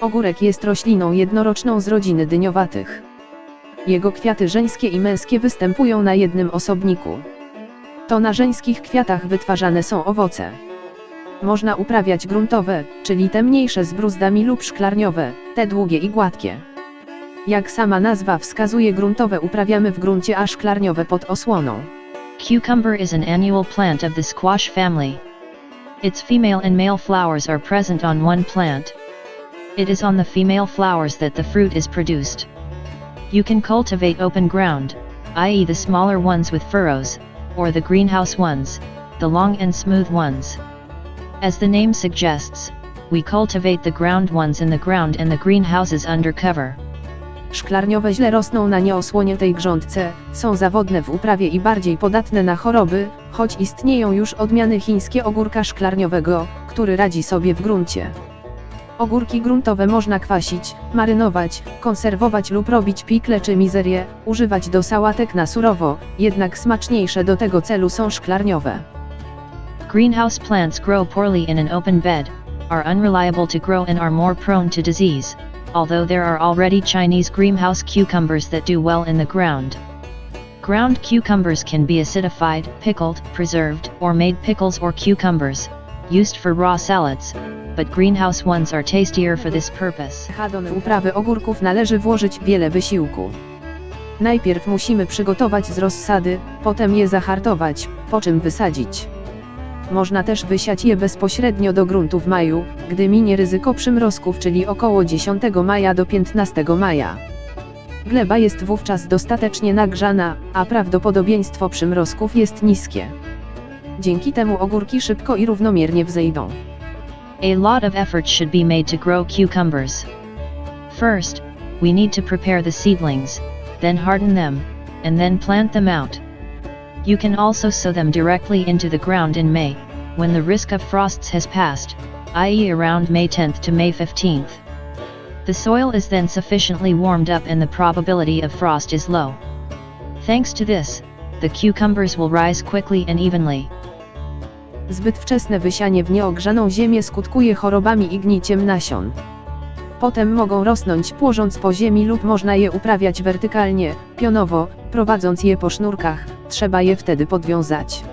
Ogórek jest rośliną jednoroczną z rodziny dyniowatych. Jego kwiaty żeńskie i męskie występują na jednym osobniku. To na żeńskich kwiatach wytwarzane są owoce. Można uprawiać gruntowe, czyli te mniejsze z bruzdami lub szklarniowe, te długie i gładkie. Jak sama nazwa wskazuje gruntowe uprawiamy w gruncie, a szklarniowe pod osłoną. Cucumber is an annual plant of the squash family. Its female and male flowers are present on one plant. It is on the female flowers that the fruit is produced. You can cultivate open ground, i.e. the smaller ones with furrows, or the greenhouse ones, the long and smooth ones. As the name suggests, we cultivate the ground ones in the ground and the greenhouses under cover. Szklarniowe źle rosną na nieosłoniętej grządce, są zawodne w uprawie i bardziej podatne na choroby, choć istnieją już odmiany chińskie ogórka szklarniowego, który radzi sobie w gruncie. Ogórki gruntowe można kwasić, marynować, konserwować lub robić pikle czy mizerię, używać do sałatek na surowo, jednak smaczniejsze do tego celu są szklarniowe. Greenhouse plants grow poorly in an open bed, are unreliable to grow and are more prone to disease, although there are already Chinese greenhouse cucumbers that do well in the ground. Ground cucumbers can be acidified, pickled, preserved, or made pickles or cucumbers, used for raw salads, but greenhouse ones are tastier for this purpose. W uprawy ogórków należy włożyć wiele wysiłku. Najpierw musimy przygotować z rozsady, potem je zahartować, po czym wysadzić. Można też wysiać je bezpośrednio do gruntu w maju, gdy minie ryzyko przymrozków, czyli około 10 maja do 15 maja. Gleba jest wówczas dostatecznie nagrzana, a prawdopodobieństwo przymrozków jest niskie. Dzięki temu ogórki szybko i równomiernie wzejdą. A lot of effort should be made to grow cucumbers. First, we need to prepare the seedlings, then harden them, and then plant them out. You can also sow them directly into the ground in May, when the risk of frosts has passed, i.e. around May 10th to May 15th. The soil is then sufficiently warmed up and the probability of frost is low. Thanks to this, the cucumbers will rise quickly and evenly. Zbyt wczesne wysianie w nieogrzaną ziemię skutkuje chorobami i gniciem nasion. Potem mogą rosnąć płożąc po ziemi lub można je uprawiać wertykalnie, pionowo, prowadząc je po sznurkach, trzeba je wtedy podwiązać.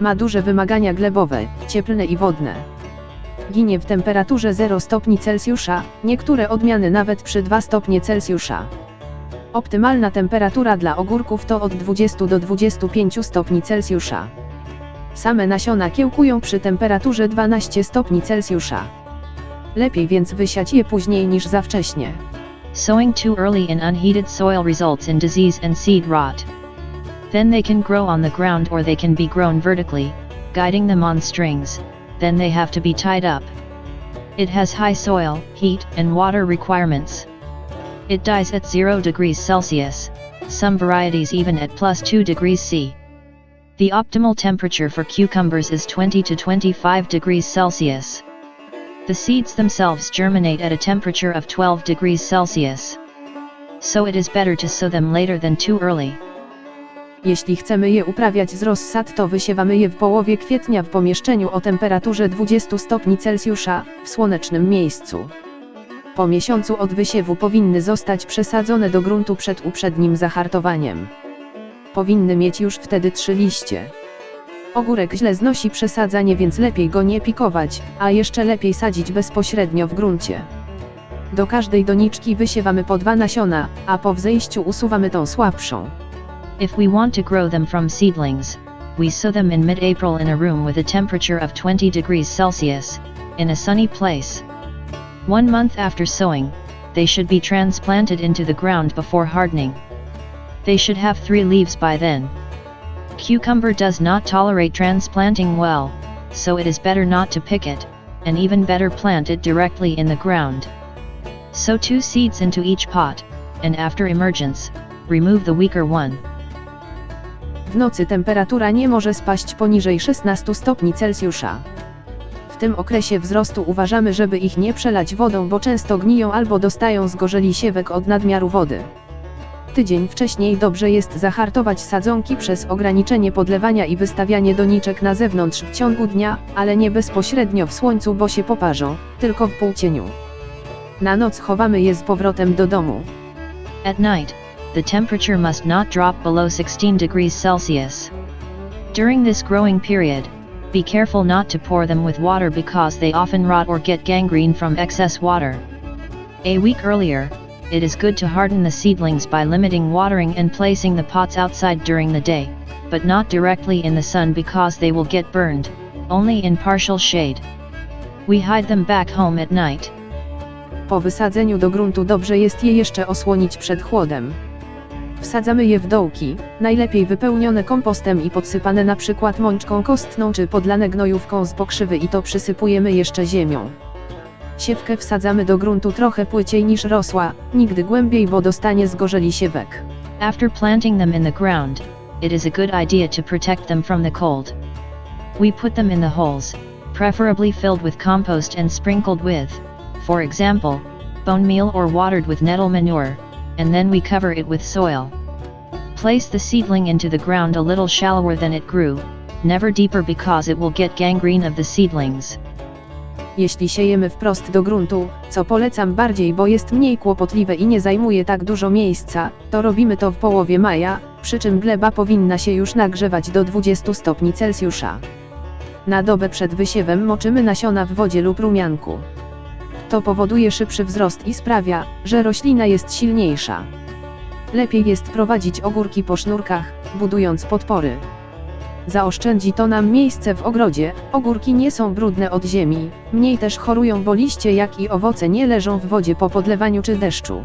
Ma duże wymagania glebowe, cieplne i wodne. Ginie w temperaturze 0 stopni Celsjusza, niektóre odmiany nawet przy 2 stopnie Celsjusza. Optymalna temperatura dla ogórków to od 20 do 25 stopni Celsjusza. Same nasiona kiełkują przy temperaturze 12 stopni Celsjusza. Lepiej więc wysiać je później niż za wcześnie. Sowing too early in unheated soil results in disease and seed rot. Then they can grow on the ground or they can be grown vertically, guiding them on strings, then they have to be tied up. It has high soil, heat, and water requirements. It dies at 0 degrees Celsius, some varieties even at plus 2 degrees C. The optimal temperature for cucumbers is 20 to 25 degrees Celsius. The seeds themselves germinate at a temperature of 12 degrees Celsius. So it is better to sow them later than too early. Jeśli chcemy je uprawiać z rozsad, to wysiewamy je w połowie kwietnia w pomieszczeniu o temperaturze 20 stopni Celsjusza, w słonecznym miejscu. Po miesiącu od wysiewu powinny zostać przesadzone do gruntu przed uprzednim zahartowaniem. Powinny mieć już wtedy trzy liście. Ogórek źle znosi przesadzanie, więc lepiej go nie pikować, a jeszcze lepiej sadzić bezpośrednio w gruncie. Do każdej doniczki wysiewamy po dwa nasiona, a po wzejściu usuwamy tą słabszą. If we want to grow them from seedlings, we sow them in mid-April in a room with a temperature of 20 degrees Celsius, in a sunny place. One month after sowing, they should be transplanted into the ground before hardening. They should have three leaves by then. Cucumber does not tolerate transplanting well, so it is better not to pick it, and even better plant it directly in the ground. Sow two seeds into each pot, and after emergence, remove the weaker one. W nocy temperatura nie może spaść poniżej 16 stopni Celsjusza. W tym okresie wzrostu uważamy, żeby ich nie przelać wodą, bo często gniją albo dostają zgorzeli siewek od nadmiaru wody. tydzień wcześniej dobrze jest zahartować sadzonki przez ograniczenie podlewania i wystawianie doniczek na zewnątrz w ciągu dnia, ale nie bezpośrednio w słońcu, bo się poparzą, tylko w półcieniu. Na noc chowamy je z powrotem do domu. At night, the temperature must not drop below 16 degrees Celsius. During this growing period, be careful not to pour them with water because they often rot or get gangrene from excess water. A week earlier, it is good to harden the seedlings by limiting watering and placing the pots outside during the day, but not directly in the sun because they will get burned, only in partial shade. We hide them back home at night. Po wysadzeniu do gruntu dobrze jest je jeszcze osłonić przed chłodem. Wsadzamy je w dołki, najlepiej wypełnione kompostem i podsypane na przykład mączką kostną czy podlane gnojówką z pokrzywy i to przysypujemy jeszcze ziemią. Siewkę wsadzamy do gruntu trochę płyciej niż rosła, nigdy głębiej, bo dostanie zgorzeli siewek. After planting them in the ground, it is a good idea to protect them from the cold. We put them in the holes, preferably filled with compost and sprinkled with, for example, bone meal or watered with nettle manure, and then we cover it with soil. Place the seedling into the ground a little shallower than it grew, never deeper because it will get gangrene of the seedlings. Jeśli siejemy wprost do gruntu, co polecam bardziej, bo jest mniej kłopotliwe i nie zajmuje tak dużo miejsca, to robimy to w połowie maja, przy czym gleba powinna się już nagrzewać do 20 stopni Celsjusza. Na dobę przed wysiewem moczymy nasiona w wodzie lub rumianku. To powoduje szybszy wzrost i sprawia, że roślina jest silniejsza. Lepiej jest prowadzić ogórki po sznurkach, budując podpory. Zaoszczędzi to nam miejsce w ogrodzie, ogórki nie są brudne od ziemi, mniej też chorują, bo liście jak i owoce nie leżą w wodzie po podlewaniu czy deszczu.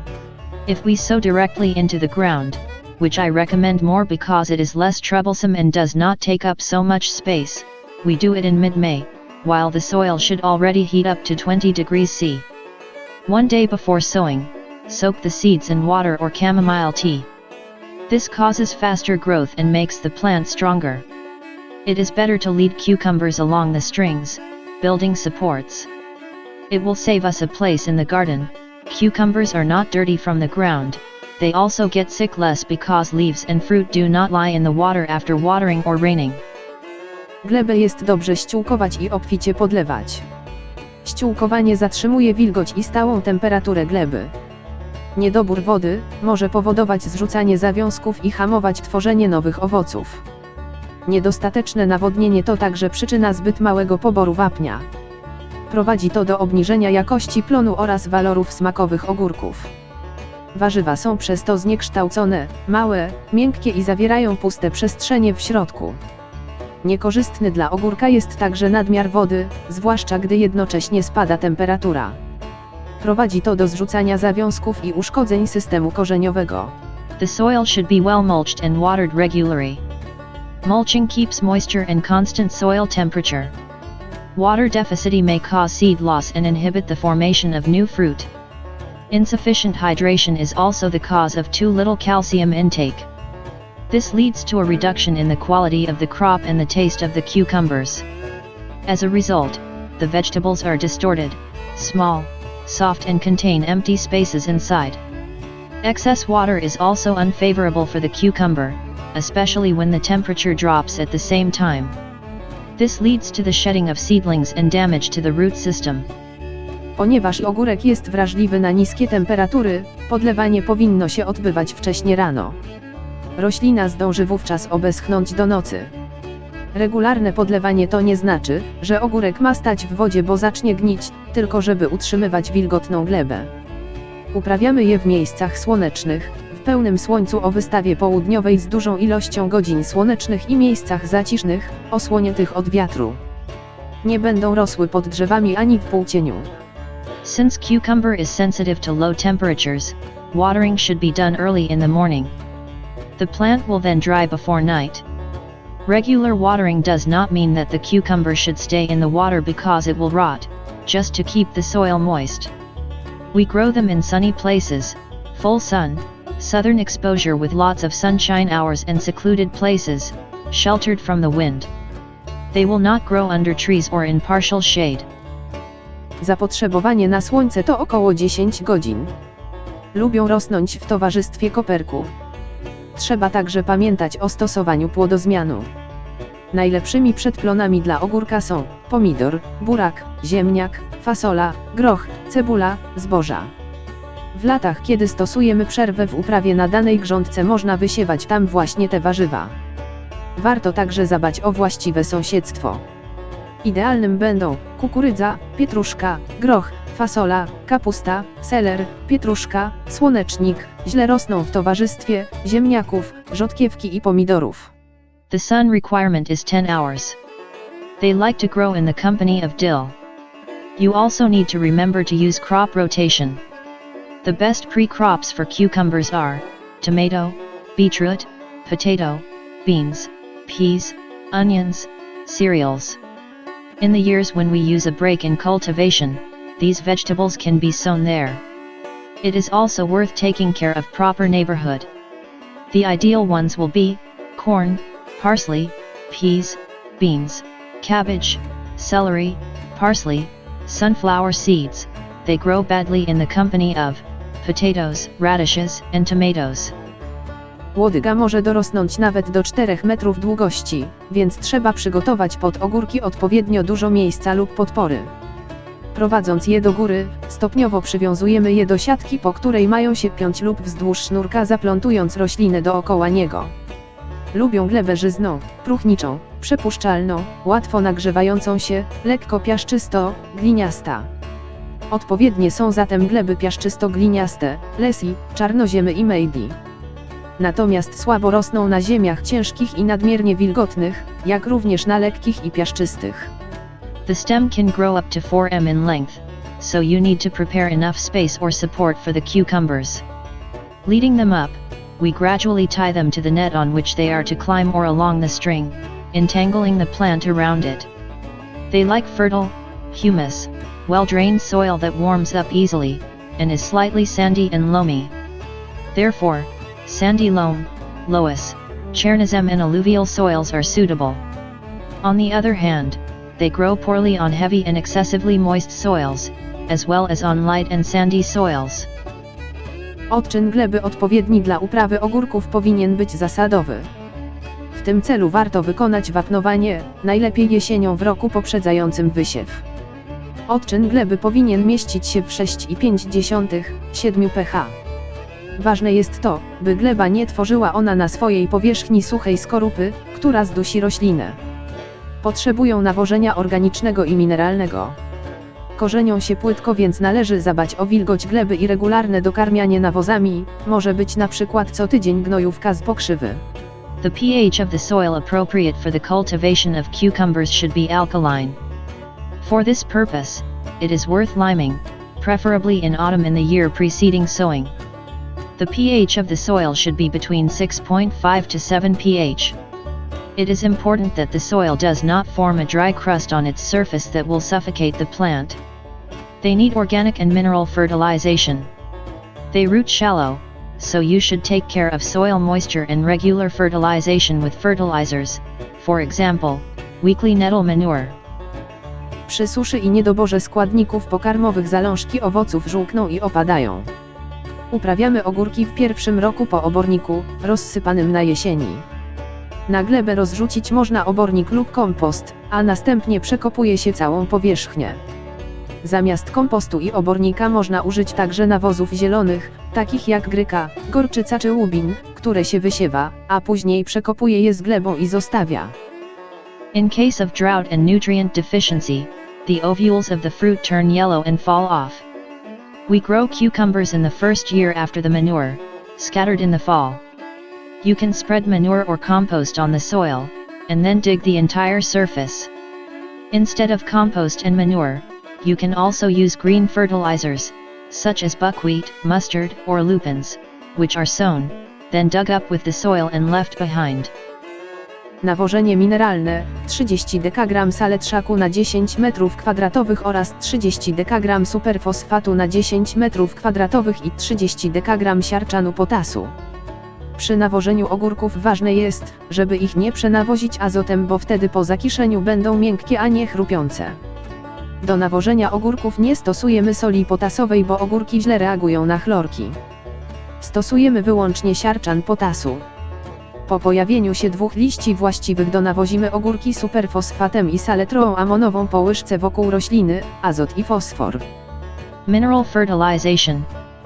If we sow directly into the ground, which I recommend more because it is less troublesome and does not take up so much space, we do it in mid-May, while the soil should already heat up to 20 degrees C. One day before sowing, soak the seeds in water or chamomile tea. This causes faster growth and makes the plant stronger. It is better to lead cucumbers along the strings, building supports. It will save us a place in the garden. Cucumbers are not dirty from the ground, they also get sick less because leaves and fruit do not lie in the water after watering or raining. Glebę jest dobrze ściółkować i obficie podlewać. Ściółkowanie zatrzymuje wilgoć i stałą temperaturę gleby. Niedobór wody może powodować zrzucanie zawiązków i hamować tworzenie nowych owoców. Niedostateczne nawodnienie to także przyczyna zbyt małego poboru wapnia. Prowadzi to do obniżenia jakości plonu oraz walorów smakowych ogórków. Warzywa są przez to zniekształcone, małe, miękkie i zawierają puste przestrzenie w środku. Niekorzystny dla ogórka jest także nadmiar wody, zwłaszcza gdy jednocześnie spada temperatura. Prowadzi to do zrzucania zawiązków i uszkodzeń systemu korzeniowego. The soil should be well mulched and watered regularly. Mulching keeps moisture and constant soil temperature. Water deficit may cause seed loss and inhibit the formation of new fruit. Insufficient hydration is also the cause of too little calcium intake. This leads to a reduction in the quality of the crop and the taste of the cucumbers. As a result, the vegetables are distorted, small, soft and contain empty spaces inside. Excess water is also unfavorable for the cucumber, especially when the temperature drops at the same time. This leads to the shedding of seedlings and damage to the root system. Ponieważ ogórek jest wrażliwy na niskie temperatury, podlewanie powinno się odbywać wcześnie rano. Roślina zdąży wówczas obeschnąć do nocy. Regularne podlewanie to nie znaczy, że ogórek ma stać w wodzie, bo zacznie gnić, tylko żeby utrzymywać wilgotną glebę. Uprawiamy je w miejscach słonecznych, w pełnym słońcu o wystawie południowej z dużą ilością godzin słonecznych i miejscach zacisznych, osłoniętych od wiatru. Nie będą rosły pod drzewami ani w półcieniu. Since cucumber is sensitive to low temperatures, watering should be done early in the morning. The plant will then dry before night. Regular watering does not mean that the cucumber should stay in the water because it will rot, just to keep the soil moist. We grow them in sunny places, full sun, southern exposure with lots of sunshine hours and secluded places, sheltered from the wind. They will not grow under trees or in partial shade. Zapotrzebowanie na słońce to około 10 godzin. Lubią rosnąć w towarzystwie koperku, trzeba także pamiętać o stosowaniu płodozmianu. Najlepszymi przedplonami dla ogórka są pomidor, burak, ziemniak, fasola, groch, cebula, zboża. W latach, kiedy stosujemy przerwę w uprawie na danej grządce, można wysiewać tam właśnie te warzywa. Warto także zadbać o właściwe sąsiedztwo. Idealnym będą kukurydza, pietruszka, groch, fasola, kapusta, seler, pietruszka, słonecznik, źle rosną w towarzystwie ziemniaków, rzodkiewki i pomidorów. The sun requirement is 10 hours. They like to grow in the company of dill. You also need to remember to use crop rotation. The best pre-crops for cucumbers are tomato, beetroot, potato, beans, peas, onions, cereals. In the years when we use a break in cultivation, these vegetables can be sown there. It is also worth taking care of proper neighborhood. The ideal ones will be corn, parsley, peas, beans, cabbage, celery, parsley, sunflower seeds. They grow badly in the company of potatoes, radishes, and tomatoes. Łodyga może dorosnąć nawet do 4 metrów długości, więc trzeba przygotować pod ogórki odpowiednio dużo miejsca lub podpory. Prowadząc je do góry, stopniowo przywiązujemy je do siatki, po której mają się piąć lub wzdłuż sznurka zaplątując roślinę dookoła niego. Lubią glebę żyzną, próchniczą, przepuszczalną, łatwo nagrzewającą się, lekko piaszczysto, gliniasta. Odpowiednie są zatem gleby piaszczysto-gliniaste, lesi, czarnoziemy i mejdi. Natomiast słabo rosną na ziemiach ciężkich i nadmiernie wilgotnych, jak również na lekkich i piaszczystych. The stem can grow up to 4 m in length, so you need to prepare enough space or support for the cucumbers. Leading them up, we gradually tie them to the net on which they are to climb or along the string, entangling the plant around it. They like fertile, humus, well drained soil that warms up easily, and is slightly sandy and loamy. Therefore, sandy loam, loess, Chernozem and alluvial soils are suitable. On the other hand, they grow poorly on heavy and excessively moist soils, as well as on light and sandy soils. Odczyn gleby odpowiedni dla uprawy ogórków powinien być zasadowy. W tym celu warto wykonać wapnowanie, najlepiej jesienią w roku poprzedzającym wysiew. Odczyn gleby powinien mieścić się w 6,5-7 pH. Ważne jest to, by gleba nie tworzyła ona na swojej powierzchni suchej skorupy, która zdusi roślinę. Potrzebują nawożenia organicznego i mineralnego. Korzenią się płytko, więc należy zadbać o wilgoć gleby i regularne dokarmianie nawozami, może być na przykład co tydzień gnojówka z pokrzywy. The pH of the soil appropriate for the cultivation of cucumbers should be alkaline. For this purpose, it is worth liming, preferably in autumn in the year preceding sowing. The pH of the soil should be between 6.5 to 7 pH. It is important that the soil does not form a dry crust on its surface that will suffocate the plant. They need organic and mineral fertilization. They root shallow, so you should take care of soil moisture and regular fertilization with fertilizers, for example, weekly nettle manure. Przy suszy i niedoborze składników pokarmowych zalążki owoców żółkną i opadają. Uprawiamy ogórki w pierwszym roku po oborniku, rozsypanym na jesieni. Na glebę rozrzucić można obornik lub kompost, a następnie przekopuje się całą powierzchnię. Zamiast kompostu i obornika można użyć także nawozów zielonych, takich jak gryka, gorczyca czy łubin, które się wysiewa, a później przekopuje je z glebą i zostawia. In case of drought and nutrient deficiency, the ovules of the fruit turn yellow and fall off. We grow cucumbers in the first year after the manure, scattered in the fall. You can spread manure or compost on the soil, and then dig the entire surface. Instead of compost and manure, you can also use green fertilizers, such as buckwheat, mustard, or lupins, which are sown, then dug up with the soil and left behind. Nawożenie mineralne 30 dekagram saletrzaku na 10 m2 oraz 30 dekagram superfosfatu na 10 m2 i 30 dekagram siarczanu potasu. Przy nawożeniu ogórków ważne jest, żeby ich nie przenawozić azotem, bo wtedy po zakiszeniu będą miękkie, a nie chrupiące. Do nawożenia ogórków nie stosujemy soli potasowej, bo ogórki źle reagują na chlorki. Stosujemy wyłącznie siarczan potasu. Po pojawieniu się dwóch liści właściwych do nawozimy ogórki superfosfatem i saletrą amonową po łyżce wokół rośliny, azot i fosfor. Mineral fertilization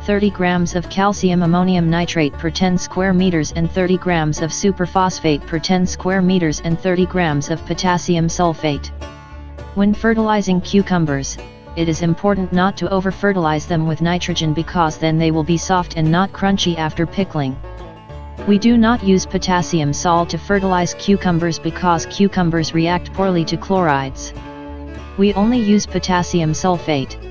30 grams of calcium ammonium nitrate per 10 square meters and 30 grams of superphosphate per 10 square meters and 30 grams of potassium sulfate. When fertilizing cucumbers, it is important not to over fertilize them with nitrogen because then they will be soft and not crunchy after pickling. We do not use potassium salt to fertilize cucumbers because cucumbers react poorly to chlorides. We only use potassium sulfate.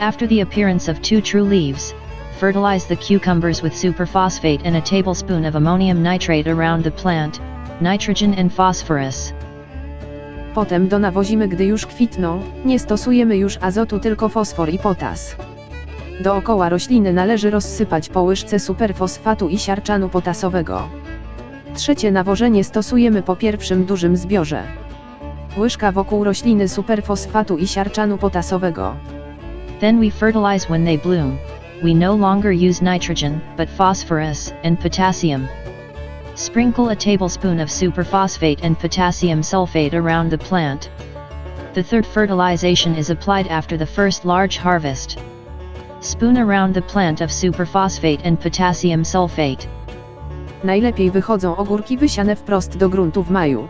After the appearance of two true leaves, fertilize the cucumbers with superphosphate and a tablespoon of ammonium nitrate around the plant, nitrogen and phosphorus. Potem donawozimy gdy już kwitną, nie stosujemy już azotu tylko fosfor i potas. Dookoła rośliny należy rozsypać po łyżce superfosfatu i siarczanu potasowego. Trzecie nawożenie stosujemy po pierwszym dużym zbiorze. Łyżka wokół rośliny superfosfatu i siarczanu potasowego. Then we fertilize when they bloom. We no longer use nitrogen, but phosphorus and potassium. Sprinkle a tablespoon of superphosphate and potassium sulfate around the plant. The third fertilization is applied after the first large harvest. Spoon around the plant of superphosphate and potassium sulfate. Najlepiej wychodzą ogórki wysiane wprost do gruntu w maju.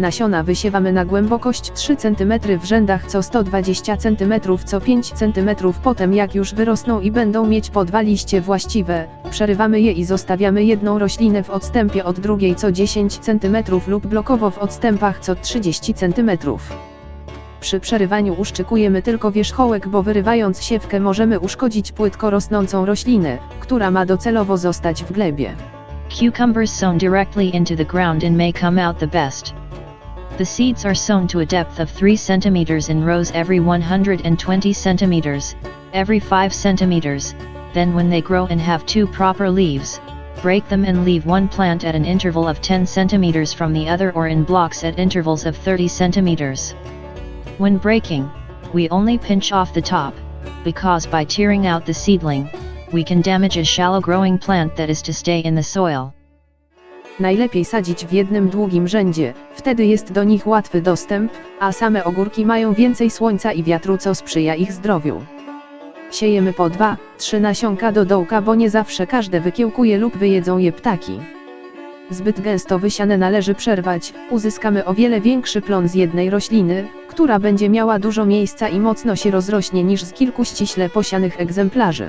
Nasiona wysiewamy na głębokość 3 cm w rzędach co 120 cm co 5 cm potem jak już wyrosną i będą mieć po dwa liście właściwe, przerywamy je i zostawiamy jedną roślinę w odstępie od drugiej co 10 cm lub blokowo w odstępach co 30 cm. Przy przerywaniu uszczykujemy tylko wierzchołek, bo wyrywając siewkę możemy uszkodzić płytko rosnącą roślinę, która ma docelowo zostać w glebie. Cucumbers sown directly into the ground and may come out the best. The seeds are sown to a depth of 3 cm in rows every 120 cm, every 5 cm, then when they grow and have two proper leaves, break them and leave one plant at an interval of 10 cm from the other or in blocks at intervals of 30 cm. When breaking, we only pinch off the top, because by tearing out the seedling, we can damage a shallow growing plant that is to stay in the soil. Najlepiej sadzić w jednym długim rzędzie, wtedy jest do nich łatwy dostęp, a same ogórki mają więcej słońca i wiatru, co sprzyja ich zdrowiu. Siejemy po dwa, trzy nasionka do dołka, bo nie zawsze każde wykiełkuje lub wyjedzą je ptaki. Zbyt gęsto wysiane należy przerwać, uzyskamy o wiele większy plon z jednej rośliny, która będzie miała dużo miejsca i mocno się rozrośnie niż z kilku ściśle posianych egzemplarzy.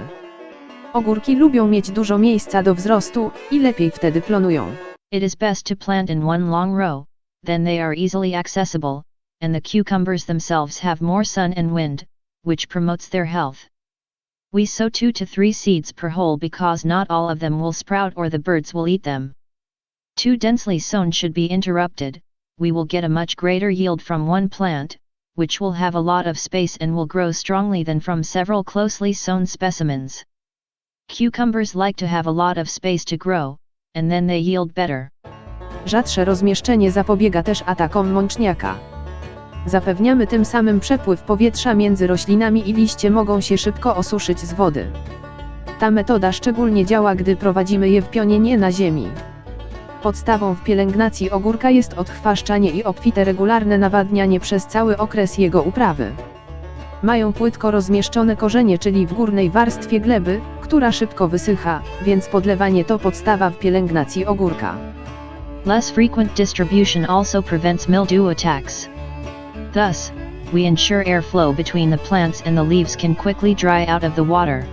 Ogórki lubią mieć dużo miejsca do wzrostu i lepiej wtedy plonują. It is best to plant in one long row, then they are easily accessible, and the cucumbers themselves have more sun and wind, which promotes their health. We sow 2 to 3 seeds per hole because not all of them will sprout or the birds will eat them. Too densely sown should be interrupted, we will get a much greater yield from one plant, which will have a lot of space and will grow strongly than from several closely sown specimens. Cucumbers like to have a lot of space to grow, and then they yield better. Rzadsze rozmieszczenie zapobiega też atakom mączniaka. Zapewniamy tym samym przepływ powietrza między roślinami i liście mogą się szybko osuszyć z wody. Ta metoda szczególnie działa, gdy prowadzimy je w pionie nie na ziemi. Podstawą w pielęgnacji ogórka jest odchwaszczanie i obfite regularne nawadnianie przez cały okres jego uprawy. Mają płytko rozmieszczone korzenie, czyli w górnej warstwie gleby, która szybko wysycha, więc podlewanie to podstawa w pielęgnacji ogórka. Less frequent distribution also prevents mildew attacks. Thus, we ensure airflow between the plants and the leaves can quickly dry out of the water.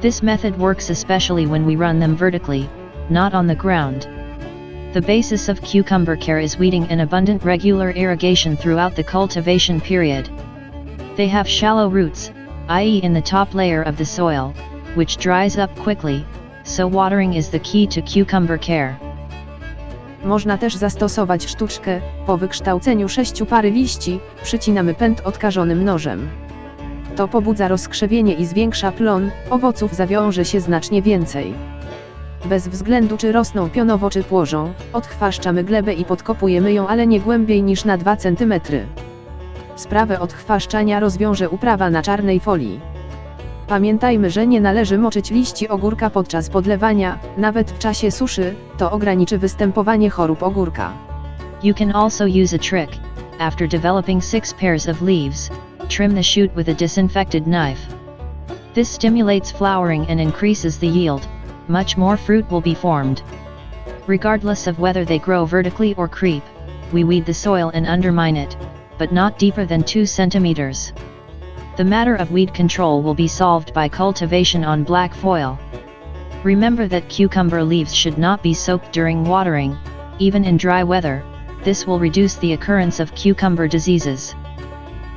This method works especially when we run them vertically, not on the ground. The basis of cucumber care is weeding and abundant regular irrigation throughout the cultivation period. They have shallow roots, i.e. in the top layer of the soil, which dries up quickly, so watering is the key to cucumber care. Można też zastosować sztuczkę, po wykształceniu sześciu pary liści, przycinamy pęd odkażonym nożem. To pobudza rozkrzewienie i zwiększa plon, owoców zawiąże się znacznie więcej. Bez względu czy rosną pionowo czy płożą, odchwaszczamy glebę i podkopujemy ją ale nie głębiej niż na 2 cm. Sprawę odchwaszczania rozwiąże uprawa na czarnej folii. Pamiętajmy, że nie należy moczyć liści ogórka podczas podlewania, nawet w czasie suszy, to ograniczy występowanie chorób ogórka. You can also use a trick, after developing six pairs of leaves, trim the shoot with a disinfected knife. This stimulates flowering and increases the yield, much more fruit will be formed. Regardless of whether they grow vertically or creep, we weed the soil and undermine it, but not deeper than 2 centimeters. The matter of weed control will be solved by cultivation on black foil. Remember that cucumber leaves should not be soaked during watering, even in dry weather, this will reduce the occurrence of cucumber diseases.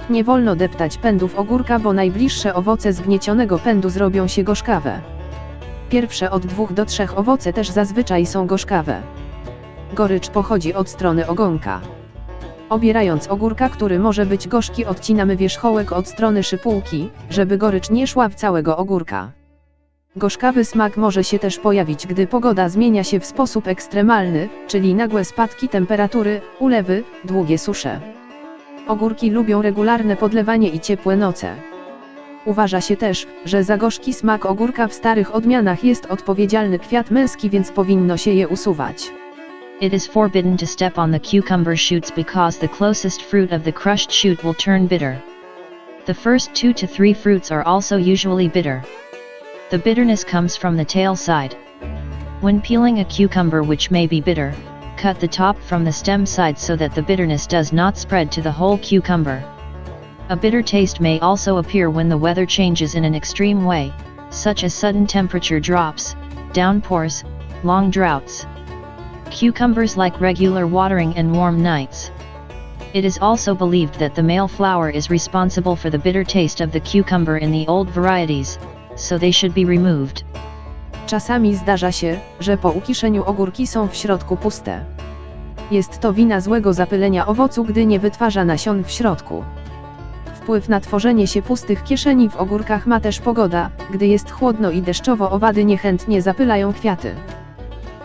Nie wolno deptać pędów ogórka, bo najbliższe owoce zgniecionego pędu zrobią się gorzkawe. Pierwsze od dwóch do trzech owoce też zazwyczaj są gorzkawe. Gorycz pochodzi od strony ogonka. Obierając ogórka, który może być gorzki, odcinamy wierzchołek od strony szypułki, żeby gorycz nie szła w całego ogórka. Gorzkawy smak może się też pojawić, gdy pogoda zmienia się w sposób ekstremalny, czyli nagłe spadki temperatury, ulewy, długie susze. Ogórki lubią regularne podlewanie i ciepłe noce. Uważa się też, że za gorzki smak ogórka w starych odmianach jest odpowiedzialny kwiat męski, więc powinno się je usuwać. It is forbidden to step on the cucumber shoots because the closest fruit of the crushed shoot will turn bitter. The first two to three fruits are also usually bitter. The bitterness comes from the tail side. When peeling a cucumber which may be bitter, cut the top from the stem side so that the bitterness does not spread to the whole cucumber. A bitter taste may also appear when the weather changes in an extreme way, such as sudden temperature drops, downpours, long droughts. Cucumbers like regular watering and warm nights. It is also believed that the male flower is responsible for the bitter taste of the cucumber in the old varieties, so they should be removed. Czasami zdarza się, że po ukiszeniu ogórki są w środku puste. Jest to wina złego zapylenia owocu, gdy nie wytwarza nasion w środku. Wpływ na tworzenie się pustych kieszeni w ogórkach ma też pogoda, gdy jest chłodno i deszczowo owady niechętnie zapylają kwiaty.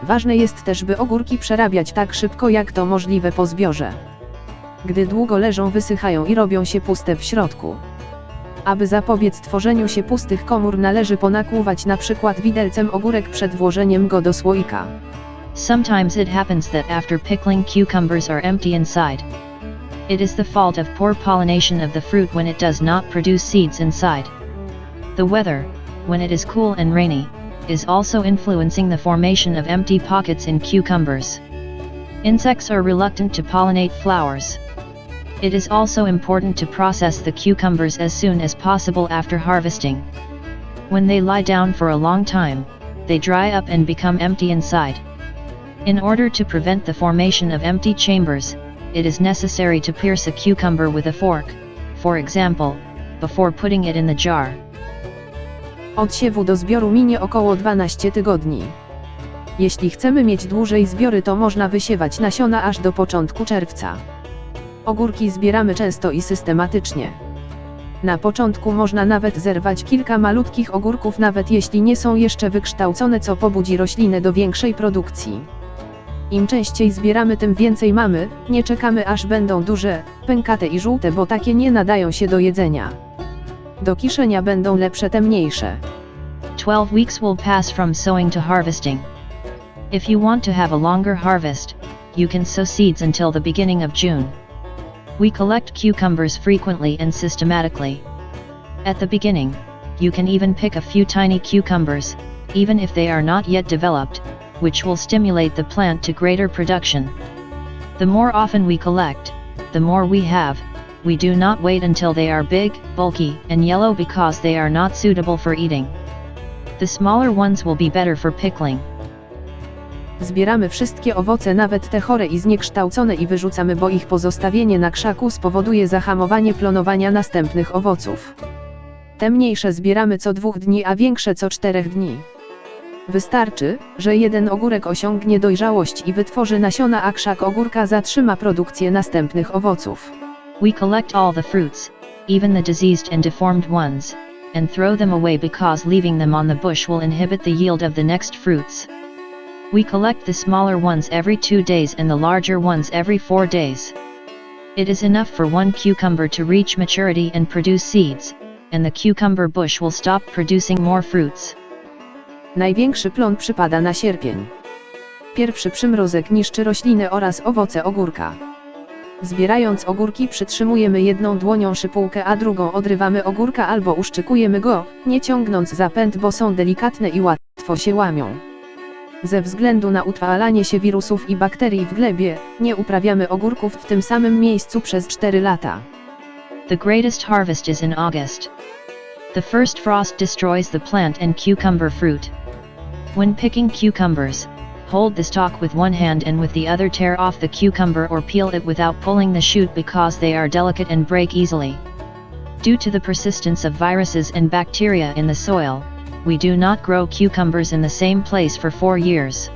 Ważne jest też, by ogórki przerabiać tak szybko jak to możliwe po zbiorze. Gdy długo leżą wysychają i robią się puste w środku. Aby zapobiec tworzeniu się pustych komór należy ponakłuwać na przykład widelcem ogórek przed włożeniem go do słoika. Sometimes it happens that after pickling cucumbers are empty inside. It is the fault of poor pollination of the fruit when it does not produce seeds inside. The weather, when it is cool and rainy, is also influencing the formation of empty pockets in cucumbers. Insects are reluctant to pollinate flowers. It is also important to process the cucumbers as soon as possible after harvesting. When they lie down for a long time, they dry up and become empty inside. In order to prevent the formation of empty chambers, it is necessary to pierce a cucumber with a fork, for example, before putting it in the jar. Od siewu do zbioru minie około 12 tygodni. Jeśli chcemy mieć dłużej zbiory, to można wysiewać nasiona aż do początku czerwca. Ogórki zbieramy często i systematycznie. Na początku można nawet zerwać kilka malutkich ogórków, nawet jeśli nie są jeszcze wykształcone, co pobudzi roślinę do większej produkcji. Im częściej zbieramy, tym więcej mamy, nie czekamy aż będą duże, pękate i żółte, bo takie nie nadają się do jedzenia. Do będą lepsze te mniejsze. 12 weeks will pass from sowing to harvesting. If you want to have a longer harvest, you can sow seeds until the beginning of June. We collect cucumbers frequently and systematically. At the beginning, you can even pick a few tiny cucumbers, even if they are not yet developed, which will stimulate the plant to greater production. The more often we collect, the more we have, we do not wait until they are big, bulky, and yellow because they are not suitable for eating. The smaller ones will be better for pickling. Zbieramy wszystkie owoce, nawet te chore i zniekształcone i wyrzucamy, bo ich pozostawienie na krzaku spowoduje zahamowanie plonowania następnych owoców. Te mniejsze zbieramy co dwóch dni, a większe co czterech dni. Wystarczy, że jeden ogórek osiągnie dojrzałość i wytworzy nasiona, a krzak ogórka zatrzyma produkcję następnych owoców. We collect all the fruits, even the diseased and deformed ones, and throw them away because leaving them on the bush will inhibit the yield of the next fruits. We collect the smaller ones every two days and the larger ones every four days. It is enough for one cucumber to reach maturity and produce seeds, and the cucumber bush will stop producing more fruits. Największy plon przypada na sierpień. Pierwszy przymrozek niszczy rośliny oraz owoce ogórka. Zbierając ogórki przytrzymujemy jedną dłonią szypułkę, a drugą odrywamy ogórka albo uszczykujemy go, nie ciągnąc za pęd, bo są delikatne i łatwo się łamią. Ze względu na utrwalanie się wirusów i bakterii w glebie, nie uprawiamy ogórków w tym samym miejscu przez 4 lata. The greatest harvest is in August. The first frost destroys the plant and cucumber fruit. When picking cucumbers, hold the stalk with one hand and with the other tear off the cucumber or peel it without pulling the shoot because they are delicate and break easily. Due to the persistence of viruses and bacteria in the soil, we do not grow cucumbers in the same place for four years.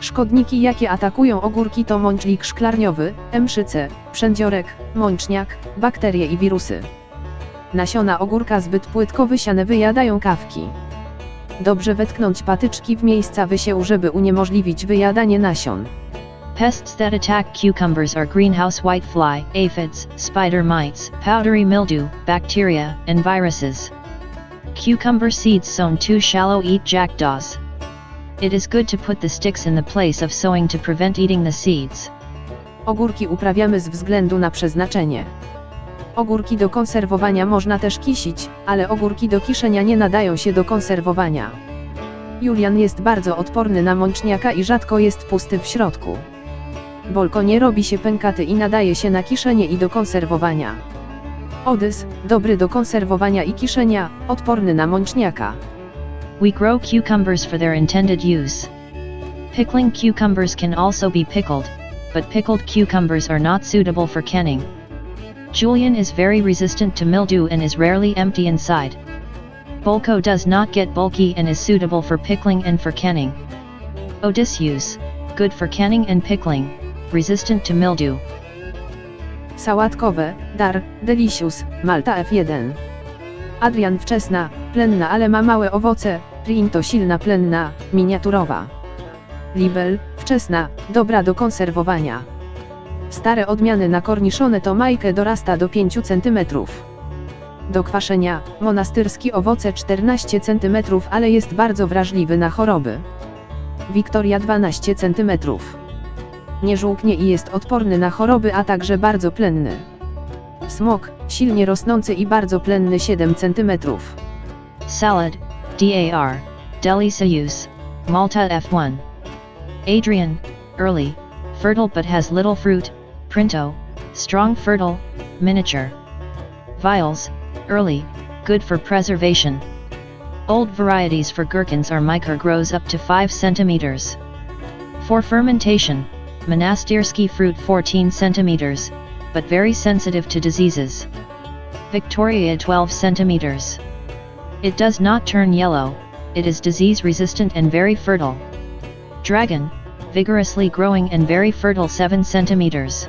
Szkodniki jakie atakują ogórki to mączlik szklarniowy, emszyce, przędziorek, mączniak, bakterie i wirusy. Nasiona ogórka zbyt płytko wysiane wyjadają kawki. Dobrze wetknąć patyczki w miejsca wysiełu, żeby uniemożliwić wyjadanie nasion. Pests that attack cucumbers are greenhouse whitefly, aphids, spider mites, powdery mildew, bacteria, and viruses. Cucumber seeds sown too shallow eat jackdaws. It is good to put the sticks in the place of sowing to prevent eating the seeds. Ogórki uprawiamy z względu na przeznaczenie. Ogórki do konserwowania można też kisić, ale ogórki do kiszenia nie nadają się do konserwowania. Julian jest bardzo odporny na mączniaka i rzadko jest pusty w środku. Bolko nie robi się pękaty i nadaje się na kiszenie i do konserwowania. Odys, dobry do konserwowania i kiszenia, odporny na mączniaka. We grow cucumbers for their intended use. Pickling cucumbers can also be pickled, but pickled cucumbers are not suitable for canning. Julian is very resistant to mildew and is rarely empty inside. Bolko does not get bulky and is suitable for pickling and for canning. Odysseus, good for canning and pickling, resistant to mildew. Sałatkowe, Dar, Delicious, Malta F1. Adrian wczesna, plenna ale ma małe owoce, Rin to silna plenna, miniaturowa. Libel, wczesna, dobra do konserwowania. Stare odmiany na korniszone to majkę dorasta do 5 cm. Do kwaszenia, monastyrski owoce 14 cm ale jest bardzo wrażliwy na choroby. Wiktoria 12 cm. Nie żółknie i jest odporny na choroby, a także bardzo plenny. Smok, silnie rosnący i bardzo plenny 7 cm. Salad, DAR, Deliceus, Malta F1. Adrian, early, fertile but has little fruit, Printo, strong fertile, miniature. Vials, early, good for preservation. Old varieties for gherkins are micro grows up to 5 centimeters. For fermentation, Monastirsky fruit 14 centimeters, but very sensitive to diseases. Victoria 12 centimeters. It does not turn yellow, it is disease resistant and very fertile. Dragon, vigorously growing and very fertile 7 centimeters.